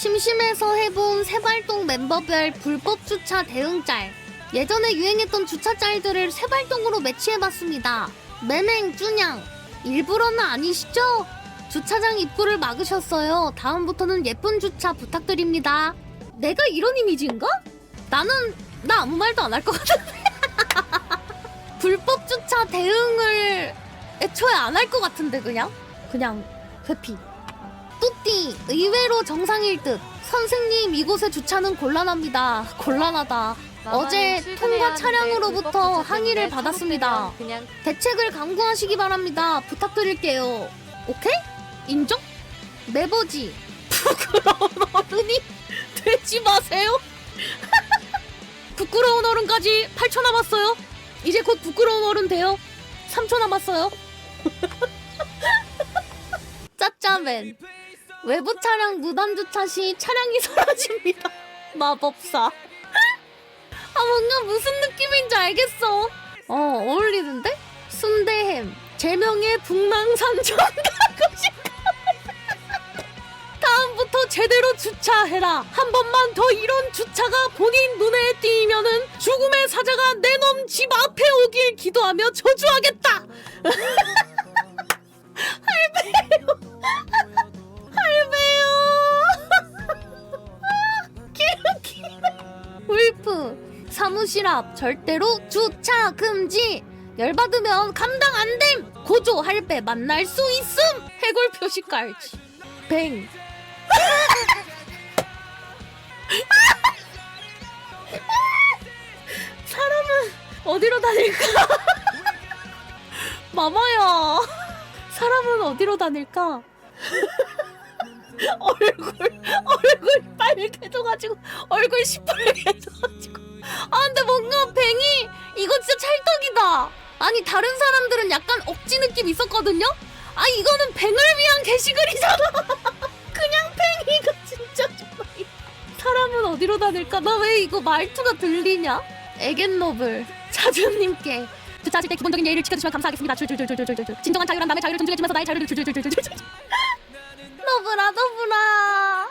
심심해서 해본 세발동 멤버별 불법 주차 대응 짤. 예전에 유행했던 주차 짤들을 세발동으로 매치해봤습니다. 매맹, 쭈냥. 일부러는 아니시죠? 주차장 입구를 막으셨어요. 다음부터는 예쁜 주차 부탁드립니다. 내가 이런 이미지인가? 나는 나 아무 말도 안 할 것 같은데. 불법 주차 대응을 애초에 안 할 것 같은데 그냥 그냥 회피. 뚜띠 의외로 정상일 듯. 선생님 이곳의 주차는 곤란합니다. 곤란하다. 어제 통과 차량으로부터 항의를 받았습니다. 대책을 강구하시기 바랍니다. 부탁드릴게요. 오케이? 인정? 매버지. 부끄러운 어른이 되지 마세요. 부끄러운 어른까지 8초 남았어요. 이제 곧 부끄러운 어른 돼요. 3초 남았어요. 짜짜맨. 외부 차량 무단 주차 시 차량이 사라집니다. 마법사. 아 뭔가 무슨 느낌인지 알겠어. 어 어울리는데? 순대햄 제명의 북망산전 가고 싶어. 다음부터 제대로 주차해라. 한 번만 더 이런 주차가 본인 눈에 띄면은 죽음의 사자가 내 놈 집 앞에 오길 기도하며 저주하겠다. 할배요. 울프 사무실 앞 절대로 주차 금지. 열받으면 감당 안됨. 고조 할배 만날 수 있음. 해골 표시 깔지. 뱅. 사람은 어디로 다닐까? 마마야. 사람은 어디로 다닐까 얼굴 얼굴 빨개져가지고 얼굴 시뻘개져가지고. 아 근데 뭔가 뱅이 이거 진짜 찰떡이다. 아니 다른 사람들은 약간 억지 느낌 있었거든요? 아 이거는 뱅을 위한 게시글이잖아. 그냥 뱅이가 진짜 좋아 사람은 어디로 다닐까? 나 왜 이거 말투가 들리냐? 에겐노블 자주님께. 주차하실 때 기본적인 예의를 지켜주시면 감사하겠습니다. 줄줄줄줄줄줄. 진정한 자유란 남의 자유를 존중해주면서 나의 자유를 줄줄줄줄줄줄 너브라 너브라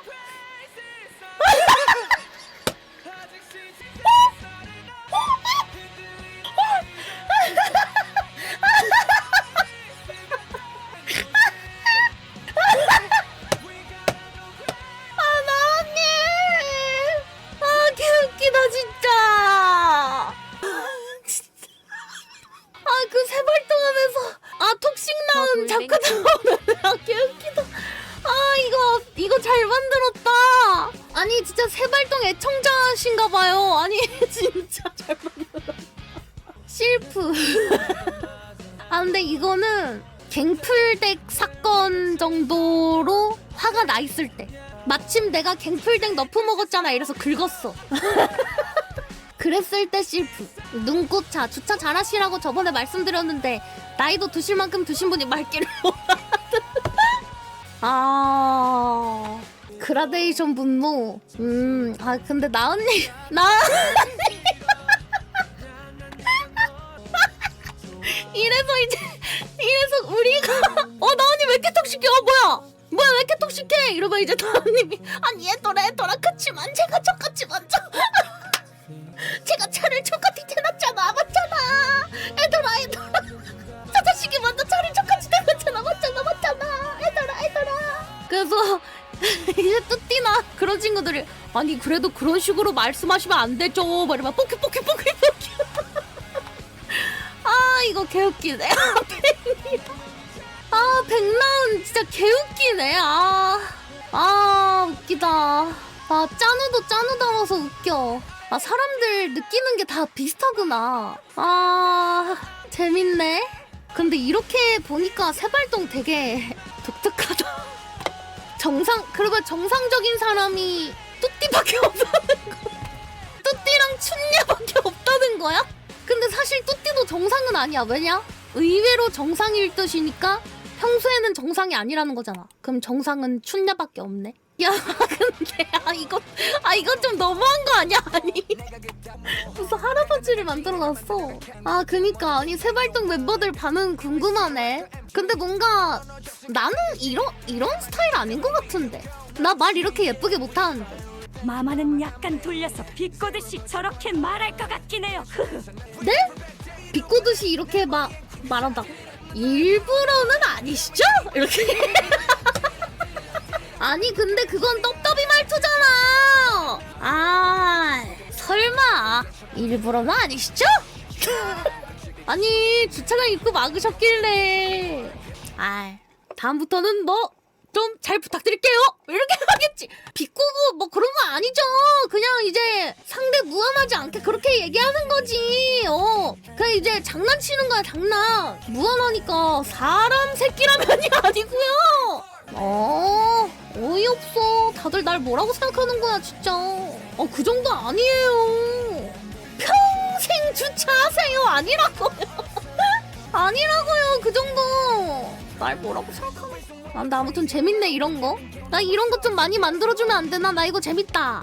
아 나언니. 아 개웃기다 진짜. 아 그 세발동 하면서 아 톡식 자꾸 나오는 아 개웃기다. 아 이거 잘 만들었다. 아니 진짜 세발동 애청자신가 봐요. 아니 진짜 잘 만들었다. 실프. 아 근데 이거는 갱플덱 사건 정도로 화가 나 있을 때. 마침 내가 갱플덱 너프 먹었잖아 이래서 긁었어. 그랬을 때 실프. 눈꽃차 주차 잘하시라고 저번에 말씀드렸는데 나이도 드실 만큼 드신 분이 말귀를 아 그라데이션 분노. 음 아 근데 나 언니 나 이래서 이제 이래서 우리가 어나 언니 왜 이렇게 톡식해? 어 뭐야? 뭐야 왜 이렇게 톡식해? 이러면 이제 나 언님이 아니 얘더라 얘더라 그치만 제가 그런 친구들이 아니 그래도 그런 식으로 말씀하시면 안 되죠. 막 이러면 뽀키 뽀키 뽀키 뽀키. 아 이거 개웃기네. 아 백나은 진짜 개웃기네. 아, 아 웃기다. 아 짠우도 짠우다워서 웃겨. 아 사람들 느끼는 게 다 비슷하구나. 아 재밌네. 근데 이렇게 보니까 세발동 되게 정상 그리고 정상적인 사람이 뚜띠밖에 없다는 거 뚜띠랑 춘냐밖에 없다는 거야? 근데 사실 뚜띠도 정상은 아니야 왜냐? 의외로 정상일 듯이니까 평소에는 정상이 아니라는 거잖아 그럼 정상은 춘냐밖에 없네 야 근데 아 이거 아 이건 좀 너무한 거 아니야? 아니. 무슨 할아버지를 만들어놨어. 아 그니까. 아니 세발동 멤버들 반응 궁금하네. 근데 뭔가 나는 이런 이런 스타일 아닌 것 같은데. 나 말 이렇게 예쁘게 못하는데. 마마는 약간 돌려서 비꼬듯이 저렇게 말할 것 같긴 해요. 네? 비꼬듯이 이렇게 막 말한다. 일부러는 아니시죠? 이렇게 아니 근데 그건 떡더비 말투잖아. 아 설마. 일부러는 아니시죠? 아니 주차장 입구 막으셨길래. 아 다음부터는 뭐 좀 잘 부탁드릴게요. 이렇게 하겠지. 비꼬고 뭐 그런 거 아니죠. 그냥 이제 상대 무한하지 않게 그렇게 얘기하는 거지. 어 그냥 이제 장난치는 거야 장난. 무한하니까 사람 새끼라면이 아니고요. 어 어이없어. 다들 날 뭐라고 생각하는 거야 진짜. 어 그 정도 아니에요. 평생 주차하세요. 아니라고요. 아니라고요 그 정도. 날 뭐라고 생각하는 거야? 아, 나 아무튼 재밌네 이런 거 나 이런 것 좀 많이 만들어주면 안 되나? 나 이거 재밌다